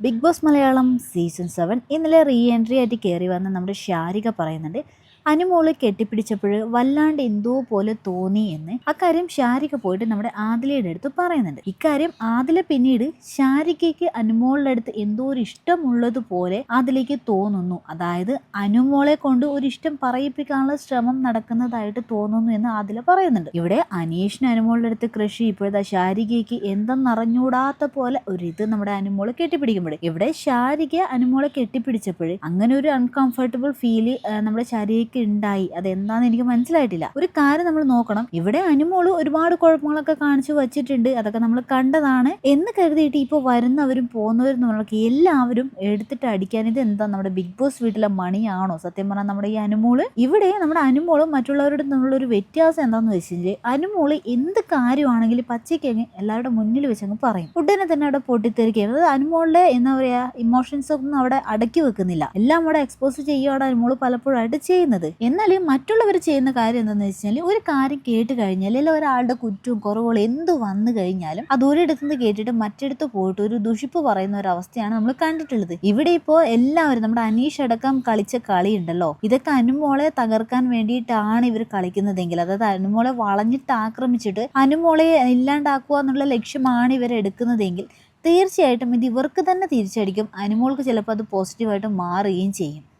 Bigg Boss Malayalam season seven ഇന്നലെ re entry ആയിട്ട് കയറി വന്ന് നമ്മുടെ ഷാരിക പറയുന്നുണ്ട് അനുമോൾ കെട്ടിപ്പിടിച്ചപ്പോൾ വല്ലാണ്ട് എന്തോ പോലെ തോന്നി എന്ന് അക്കാര്യം ഷാരിക പോയിട്ട് നമ്മുടെ ആദിലയുടെ അടുത്ത് പറയുന്നുണ്ട്. ഇക്കാര്യം ആദില പിന്നീട് ഷാരികയ്ക്ക് അനുമോളുടെ അടുത്ത് എന്തോ ഒരു ഇഷ്ടമുള്ളതുപോലെ ആദിലേക്ക് തോന്നുന്നു. അതായത് അനുമോളെ കൊണ്ട് ഒരു ഇഷ്ടം പറയിപ്പിക്കാനുള്ള ശ്രമം നടക്കുന്നതായിട്ട് തോന്നുന്നു എന്ന് ആദില പറയുന്നുണ്ട്. ഇവിടെ അനീഷിന് അനുമോളുടെ അടുത്ത് കൃഷി ഇപ്പോഴത്തെ ഷാരികയ്ക്ക് എന്തെന്നറിഞ്ഞൂടാത്ത പോലെ ഒരു ഇത് നമ്മുടെ അനുമോളെ കെട്ടിപ്പിടിക്കുമ്പോൾ ഇവിടെ ഷാരിക അനുമോളെ കെട്ടിപ്പിടിച്ചപ്പോൾ അങ്ങനെ ഒരു അൺകംഫർട്ടബിൾ ഫീൽ നമ്മുടെ ശാരികയ്ക്ക് ഉണ്ടായി. അതെന്താന്ന് എനിക്ക് മനസ്സിലായിട്ടില്ല. ഒരു കാര്യം നമ്മൾ നോക്കണം. ഇവിടെ അനുമോൾ ഒരുപാട് കുഴപ്പങ്ങളൊക്കെ കാണിച്ചു വച്ചിട്ടുണ്ട്. അതൊക്കെ നമ്മൾ കണ്ടതാണ്. എന്ന് കരുതിയിട്ട് ഇപ്പോൾ വരുന്നവരും പോകുന്നവരും നമ്മളൊക്കെ എല്ലാവരും എടുത്തിട്ട് അടിക്കാൻ ഇത് എന്താ നമ്മുടെ ബിഗ് ബോസ് വീട്ടിലെ മണിയാണോ? സത്യം പറഞ്ഞാൽ നമ്മുടെ ഈ അനുമോൾ. ഇവിടെ നമ്മുടെ അനുമോളും മറ്റുള്ളവരോട് ഒരു വ്യത്യാസം എന്താണെന്ന് വെച്ചാൽ അനുമോൾ എന്ത് കാര്യമാണെങ്കിലും പച്ചയ്ക്ക് അങ്ങ് എല്ലാവരുടെ മുന്നിൽ വെച്ചങ്ങ് പറയും. ഉടനെ തന്നെ അവിടെ പൊട്ടിത്തെറിക്കുകയും. അതായത് അനുമോളുടെ എന്താ പറയാ ഇമോഷൻസ് ഒന്നും അവിടെ അടക്കി വെക്കുന്നില്ല. എല്ലാം അവിടെ എക്സ്പോസ് ചെയ്യുകയാണ് അനുമോൾ പലപ്പോഴായിട്ട് ചെയ്യുന്നത് എന്നാൽ മറ്റുള്ളവർ ചെയ്യുന്ന കാര്യം എന്താണെന്ന് വെച്ചാൽ ഒരു കാര്യം കേട്ട് കഴിഞ്ഞാൽ അല്ലെങ്കിൽ ഒരാളുടെ കുറ്റവും കുറവുകളും എന്ത് വന്നു കഴിഞ്ഞാലും അത് ഒരിടത്തു നിന്ന് കേട്ടിട്ട് മറ്റിടത്ത് പോയിട്ട് ഒരു ദുഷിപ്പ് പറയുന്ന ഒരു അവസ്ഥയാണ് നമ്മൾ കണ്ടിട്ടുള്ളത്. ഇവിടെ ഇപ്പോൾ എല്ലാവരും നമ്മുടെ അനീഷ് അടക്കം കളിച്ച കളി ഉണ്ടല്ലോ. ഇതൊക്കെ അനുമോളെ തകർക്കാൻ വേണ്ടിയിട്ടാണ് ഇവർ കളിക്കുന്നതെങ്കിൽ. അതായത് അനുമോളെ വളഞ്ഞിട്ട് ആക്രമിച്ചിട്ട് അനുമോളെ ഇല്ലാണ്ടാക്കുക എന്നുള്ള ലക്ഷ്യമാണ് ഇവർ എടുക്കുന്നതെങ്കിൽ തീർച്ചയായിട്ടും ഇത് ഇവർക്ക് തന്നെ തിരിച്ചടിക്കും. അനുമോൾക്ക് ചിലപ്പോൾ അത് പോസിറ്റീവായിട്ട് മാറുകയും ചെയ്യും.